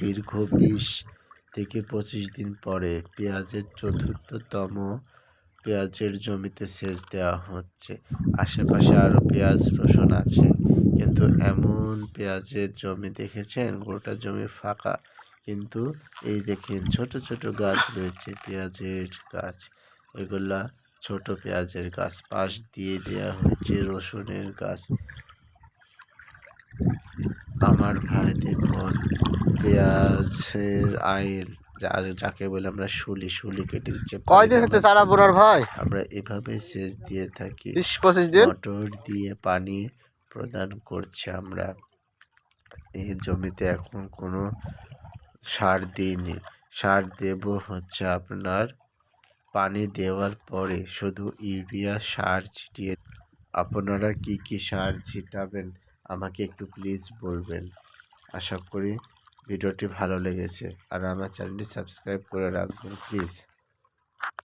দীর্ঘ বিশ থেকে পঁচিশ দিন পরে পেঁয়াজের চতুর্থতম পেঁয়াজের জমিতে সেচ দেওয়া হচ্ছে। আশেপাশে আরও পেঁয়াজ রসুন আছে, কিন্তু এমন পেঁয়াজের জমি দেখেছেন? গোটা জমি ফাঁকা। কিন্তু এই দেখেন, ছোট ছোট গাছ রয়েছে, পেঁয়াজের গাছ। এগুলা ছোট পেঁয়াজের গাছ। পাশ দিয়ে দেওয়া হয়েছে রসুনের গাছ। আমার ভাই দেখুন পেঁয়াজের আইল যাকে বলে আমরা শুলি শুলি কেটে দিচ্ছে কয়দিন হচ্ছে চারা বোনার ভাই? আমরা এভাবে সেচ দিয়ে থাকি। বিশ পঁচিশ দিন? মোটর দিয়ে পানি প্রদান করছি আমরা। এই জমিতে এখন কোনো সার দিইনি। সার দেব হচ্ছে আপনার পানি দেওয়ার পরে শুধু ইউরিয়া সার ছিটিয়ে। আপনারা কি কি সার ছিটাবেন? আমাকে একটু প্লিজ বলবেন। আশা করি ভিডিওটি ভালো লেগেছে। আর আমার চ্যানেলটি সাবস্ক্রাইব করে রাখবেন প্লিজ